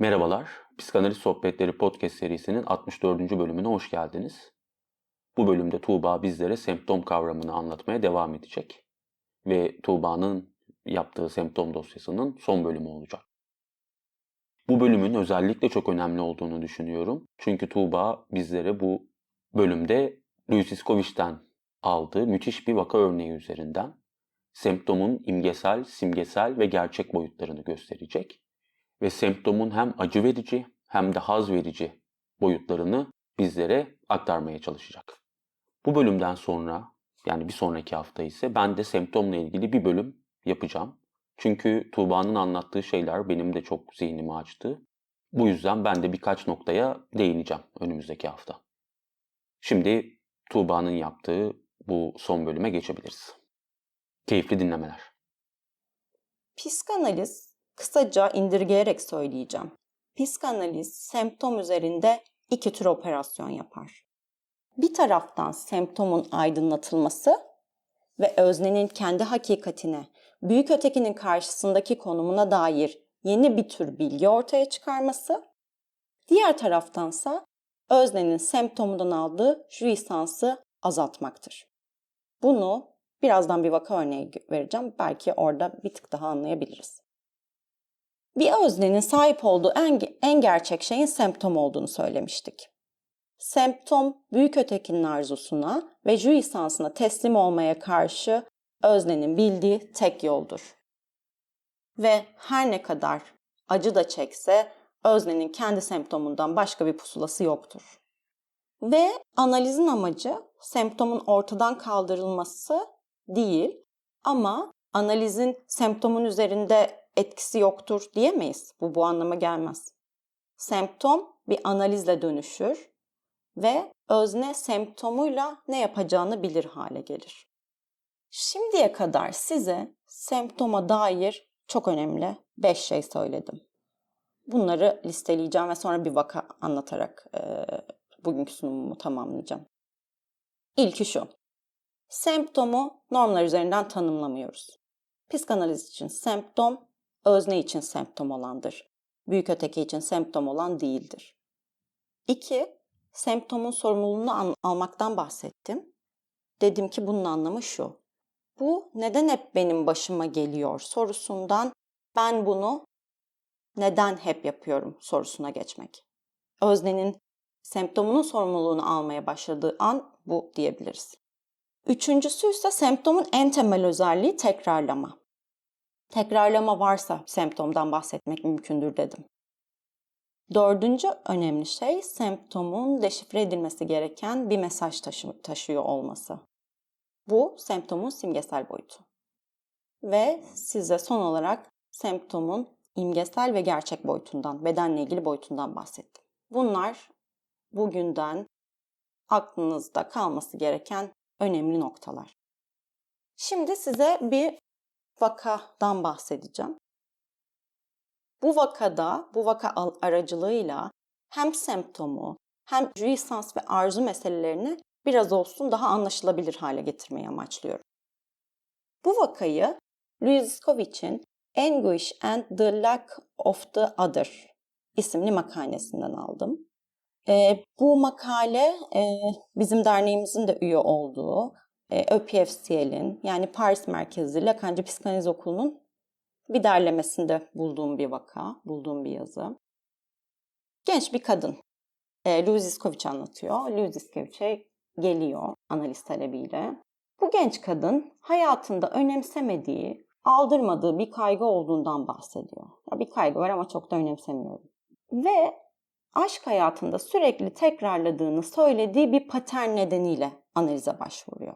Merhabalar, Psikanaliz Sohbetleri podcast serisinin 64. bölümüne hoş geldiniz. Bu bölümde Tuğba bizlere semptom kavramını anlatmaya devam edecek. Ve Tuğba'nın yaptığı semptom dosyasının son bölümü olacak. Bu bölümün özellikle çok önemli olduğunu düşünüyorum. Çünkü Tuğba bizlere bu bölümde Louis Iskovich'ten aldığı müthiş bir vaka örneği üzerinden semptomun imgesel, simgesel ve gerçek boyutlarını gösterecek ve semptomun hem acı verici hem de haz verici boyutlarını bizlere aktarmaya çalışacak. Bu bölümden sonra yani bir sonraki hafta ise ben de semptomla ilgili bir bölüm yapacağım. Çünkü Tuğba'nın anlattığı şeyler benim de çok zihnimi açtı. Bu yüzden ben de birkaç noktaya değineceğim önümüzdeki hafta. Şimdi Tuğba'nın yaptığı bu son bölüme geçebiliriz. Keyifli dinlemeler. Psikanaliz, kısaca indirgeyerek söyleyeceğim. Psikanaliz semptom üzerinde iki tür operasyon yapar. Bir taraftan semptomun aydınlatılması ve öznenin kendi hakikatine, büyük ötekinin karşısındaki konumuna dair yeni bir tür bilgi ortaya çıkarması, diğer taraftansa öznenin semptomundan aldığı jouissance'ı azaltmaktır. Bunu birazdan bir vaka örneği vereceğim. Belki orada bir tık daha anlayabiliriz. Bir öznenin sahip olduğu en, en gerçek şeyin semptom olduğunu söylemiştik. Semptom, büyük ötekinin arzusuna ve jouissansına teslim olmaya karşı öznenin bildiği tek yoldur. Ve her ne kadar acı da çekse öznenin kendi semptomundan başka bir pusulası yoktur. Ve analizin amacı semptomun ortadan kaldırılması değil ama analizin semptomun üzerinde etkisi yoktur diyemeyiz. Bu bu anlama gelmez. Semptom bir analizle dönüşür ve özne semptomuyla ne yapacağını bilir hale gelir. Şimdiye kadar size semptoma dair çok önemli 5 şey söyledim. Bunları listeleyeceğim ve sonra bir vaka anlatarak e, bugünkü sunumumu tamamlayacağım. İlki şu. Semptomu normlar üzerinden tanımlamıyoruz. Psikanaliz için semptom, özne için semptom olandır. Büyük öteki için semptom olan değildir. 2. Semptomun sorumluluğunu almaktan bahsettim. Dedim ki bunun anlamı şu. Bu neden hep benim başıma geliyor sorusundan ben bunu neden hep yapıyorum sorusuna geçmek. Öznenin semptomunun sorumluluğunu almaya başladığı an bu diyebiliriz. Üçüncüsü ise semptomun en temel özelliği tekrarlama. Tekrarlama varsa semptomdan bahsetmek mümkündür dedim. Dördüncü önemli şey semptomun deşifre edilmesi gereken bir mesaj taşı taşıyor olması. Bu semptomun simgesel boyutu. Ve size son olarak semptomun imgesel ve gerçek boyutundan, bedenle ilgili boyutundan bahsettim. Bunlar bugünden aklınızda kalması gereken önemli noktalar. Şimdi size bir vakadan bahsedeceğim. Bu vakada, bu vaka aracılığıyla hem semptomu hem jouissance ve arzu meselelerini biraz olsun daha anlaşılabilir hale getirmeyi amaçlıyorum. Bu vakayı Louis Iskovich'in Anguish and the Lack of the Other isimli makalesinden aldım. E, bu makale e, bizim derneğimizin de üye olduğu ÖPFCL'in yani Paris merkezli Lakancı Psikanaliz Okulu'nun bir derlemesinde bulduğum bir vaka, bulduğum bir yazı. Genç bir kadın. E, Louis Iskovich anlatıyor. Louis Iskovich'e geliyor analiz talebiyle. Bu genç kadın hayatında önemsemediği, aldırmadığı bir kaygı olduğundan bahsediyor. Ya bir kaygı var ama çok da önemsemiyorum. Ve aşk hayatında sürekli tekrarladığını söylediği bir patern nedeniyle analize başvuruyor.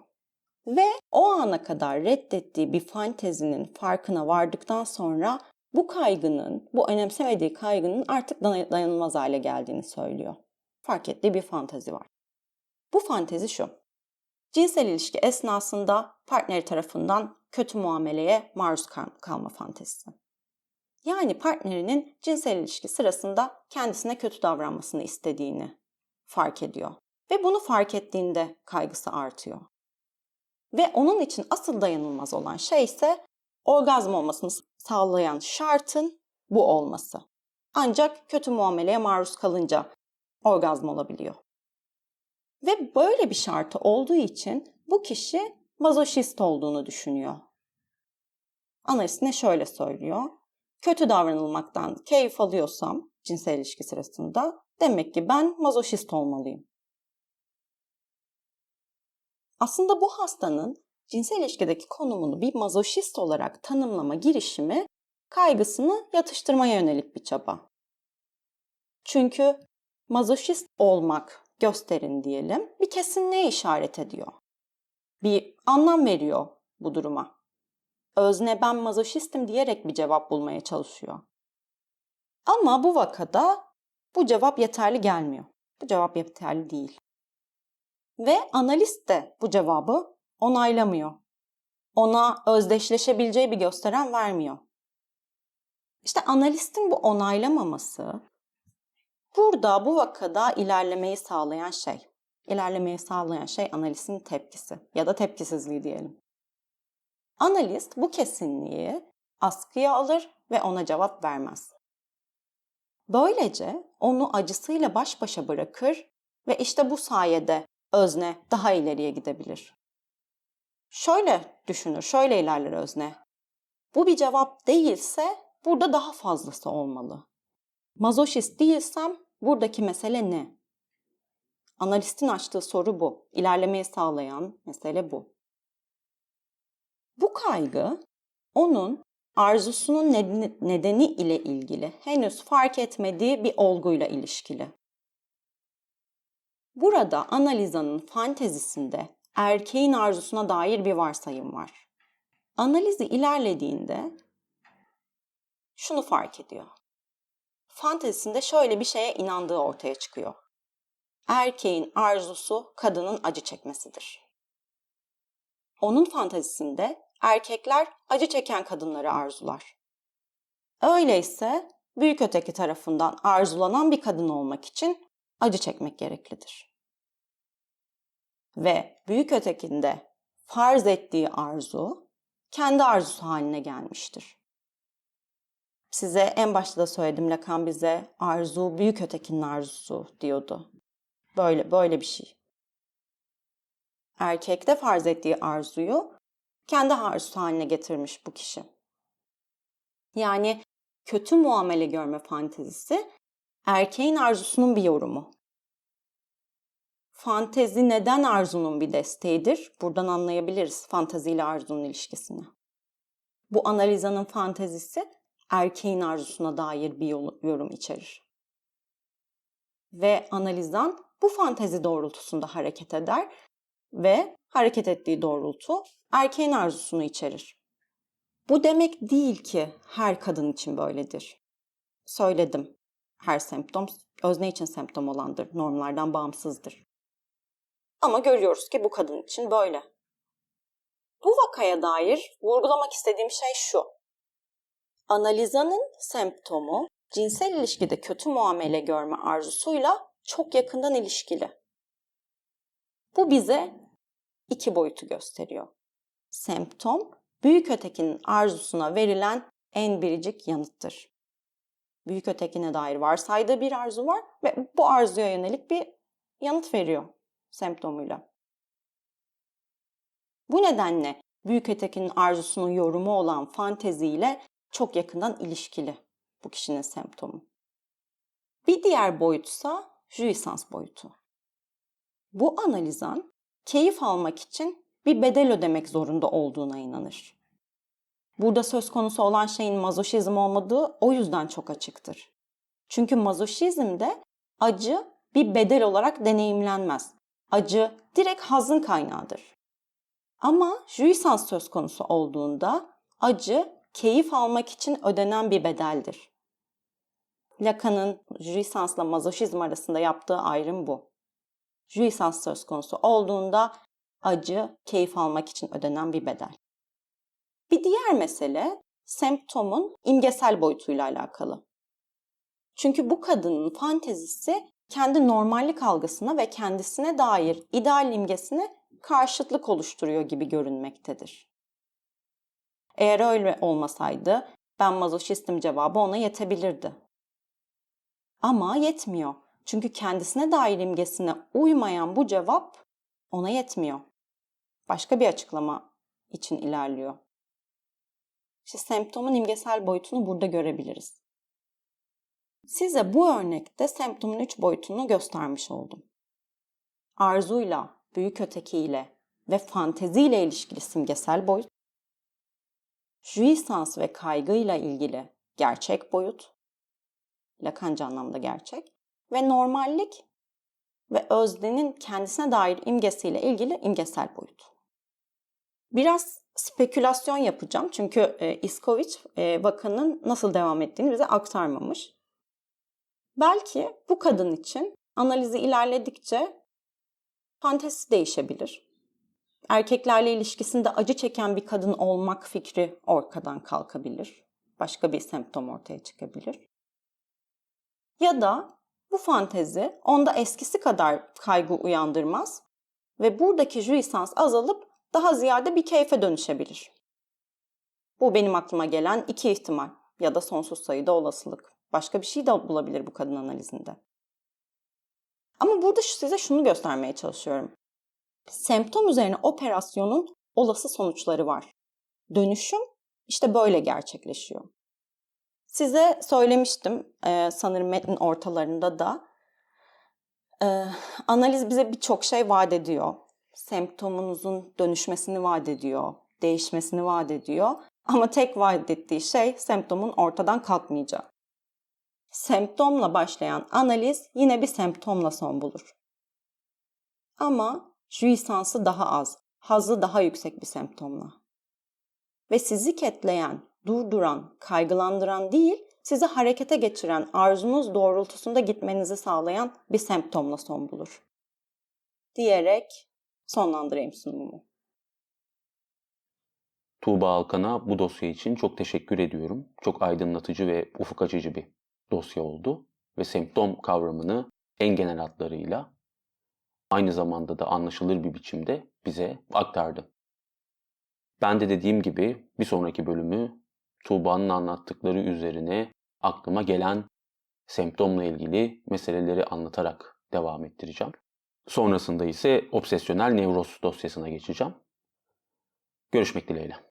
Ve o ana kadar reddettiği bir fantezinin farkına vardıktan sonra bu kaygının, bu önemsemediği kaygının artık dayanılmaz hale geldiğini söylüyor. Fark ettiği bir fantezi var. Bu fantezi şu. Cinsel ilişki esnasında partneri tarafından kötü muameleye maruz kalma fantezisi. Yani partnerinin cinsel ilişki sırasında kendisine kötü davranmasını istediğini fark ediyor. Ve bunu fark ettiğinde kaygısı artıyor. Ve onun için asıl dayanılmaz olan şey ise orgazm olmasını sağlayan şartın bu olması. ancak kötü muameleye maruz kalınca orgazm olabiliyor. Ve böyle bir şartı olduğu için bu kişi mazoşist olduğunu düşünüyor. Analist ne şöyle söylüyor. Kötü davranılmaktan keyif alıyorsam cinsel ilişki sırasında demek ki ben mazoşist olmalıyım. Aslında bu hastanın cinsel ilişkideki konumunu bir mazoşist olarak tanımlama girişimi kaygısını yatıştırmaya yönelik bir çaba. Çünkü mazoşist olmak gösterin diyelim bir kesinliğe işaret ediyor. Bir anlam veriyor bu duruma. Özne ben mazoşistim diyerek bir cevap bulmaya çalışıyor. Ama bu vakada bu cevap yeterli gelmiyor. Bu cevap yeterli değil. Ve analist de bu cevabı onaylamıyor. Ona özdeşleşebileceği bir gösteren vermiyor. İşte analistin bu onaylamaması burada bu vakada ilerlemeyi sağlayan şey. İlerlemeyi sağlayan şey analistin tepkisi ya da tepkisizliği diyelim. Analist bu kesinliği askıya alır ve ona cevap vermez. Böylece onu acısıyla baş başa bırakır ve işte bu sayede özne daha ileriye gidebilir. Şöyle düşünür, şöyle ilerler özne. Bu bir cevap değilse burada daha fazlası olmalı. Mazoşist değilsem buradaki mesele ne? Analistin açtığı soru bu. İlerlemeyi sağlayan mesele bu. Bu kaygı onun arzusunun nedeni, ile ilgili henüz fark etmediği bir olguyla ilişkili. Burada analizanın fantezisinde erkeğin arzusuna dair bir varsayım var. Analizi ilerlediğinde şunu fark ediyor. Fantezisinde şöyle bir şeye inandığı ortaya çıkıyor. Erkeğin arzusu kadının acı çekmesidir. Onun fantezisinde erkekler acı çeken kadınları arzular. Öyleyse büyük öteki tarafından arzulanan bir kadın olmak için acı çekmek gereklidir. Ve büyük ötekinde farz ettiği arzu kendi arzusu haline gelmiştir. Size en başta da söyledim Lacan bize arzu büyük ötekinin arzusu diyordu. Böyle böyle bir şey. Erkekte farz ettiği arzuyu kendi arzusu haline getirmiş bu kişi. Yani kötü muamele görme fantezisi erkeğin arzusunun bir yorumu. Fantezi neden arzunun bir desteğidir? Buradan anlayabiliriz fantezi ile arzunun ilişkisini. Bu analizanın fantezisi erkeğin arzusuna dair bir yorum içerir. Ve analizan bu fantezi doğrultusunda hareket eder ve hareket ettiği doğrultu erkeğin arzusunu içerir. Bu demek değil ki her kadın için böyledir. Söyledim. Her semptom özne için semptom olandır, normlardan bağımsızdır. Ama görüyoruz ki bu kadın için böyle. Bu vakaya dair vurgulamak istediğim şey şu. Analizanın semptomu cinsel ilişkide kötü muamele görme arzusuyla çok yakından ilişkili. Bu bize iki boyutu gösteriyor. Semptom, büyük ötekinin arzusuna verilen en biricik yanıttır. Büyük ötekine dair varsaydığı bir arzu var ve bu arzuya yönelik bir yanıt veriyor semptomuyla. Bu nedenle büyük ötekinin arzusunun yorumu olan fanteziyle çok yakından ilişkili bu kişinin semptomu. Bir diğer boyutsa jouissance boyutu. Bu analizan keyif almak için bir bedel ödemek zorunda olduğuna inanır. Burada söz konusu olan şeyin mazoşizm olmadığı o yüzden çok açıktır. Çünkü mazoşizmde acı bir bedel olarak deneyimlenmez. Acı direkt hazın kaynağıdır. Ama jouissance söz konusu olduğunda acı keyif almak için ödenen bir bedeldir. Lacan'ın jouissance'la mazoşizm arasında yaptığı ayrım bu. Jouissance söz konusu olduğunda acı keyif almak için ödenen bir bedel. Bir diğer mesele semptomun imgesel boyutuyla alakalı. Çünkü bu kadının fantezisi kendi normallik algısına ve kendisine dair ideal imgesine karşıtlık oluşturuyor gibi görünmektedir. Eğer öyle olmasaydı ben mazoşistim cevabı ona yetebilirdi. Ama yetmiyor. Çünkü kendisine dair imgesine uymayan bu cevap ona yetmiyor. Başka bir açıklama için ilerliyor. İşte semptomun imgesel boyutunu burada görebiliriz. Size bu örnekte semptomun üç boyutunu göstermiş oldum. Arzuyla, büyük ötekiyle ve fanteziyle ilişkili simgesel boyut, jouissance ve kaygıyla ilgili gerçek boyut, Lacanca anlamda gerçek ve normallik ve öznenin kendisine dair imgesiyle ilgili imgesel boyut. Biraz spekülasyon yapacağım çünkü e, Iskovic e, vakanın nasıl devam ettiğini bize aktarmamış. Belki bu kadın için analizi ilerledikçe fantezi değişebilir. Erkeklerle ilişkisinde acı çeken bir kadın olmak fikri ortadan kalkabilir. Başka bir semptom ortaya çıkabilir. Ya da bu fantezi onda eskisi kadar kaygı uyandırmaz ve buradaki jouissance azalıp daha ziyade bir keyfe dönüşebilir. Bu benim aklıma gelen iki ihtimal ya da sonsuz sayıda olasılık. Başka bir şey de bulabilir bu kadın analizinde. Ama burada size şunu göstermeye çalışıyorum. Semptom üzerine operasyonun olası sonuçları var. Dönüşüm işte böyle gerçekleşiyor. Size söylemiştim e, sanırım metnin ortalarında da e, analiz bize birçok şey vaat ediyor. Semptomunuzun dönüşmesini vaat ediyor, değişmesini vaat ediyor. Ama tek vaat ettiği şey semptomun ortadan kalkmayacağı. Semptomla başlayan analiz yine bir semptomla son bulur. Ama jouissance'ı daha az, hazzı daha yüksek bir semptomla. Ve sizi ketleyen, durduran, kaygılandıran değil, sizi harekete geçiren, arzunuz doğrultusunda gitmenizi sağlayan bir semptomla son bulur. Diyerek sonlandırayım sunumumu. Tuğba Alkan'a bu dosya için çok teşekkür ediyorum. Çok aydınlatıcı ve ufuk açıcı bir dosya oldu ve semptom kavramını en genel hatlarıyla aynı zamanda da anlaşılır bir biçimde bize aktardı. Ben de dediğim gibi bir sonraki bölümü Tuğba'nın anlattıkları üzerine aklıma gelen semptomla ilgili meseleleri anlatarak devam ettireceğim. Sonrasında ise obsesyonel nevroz dosyasına geçeceğim. Görüşmek dileğiyle.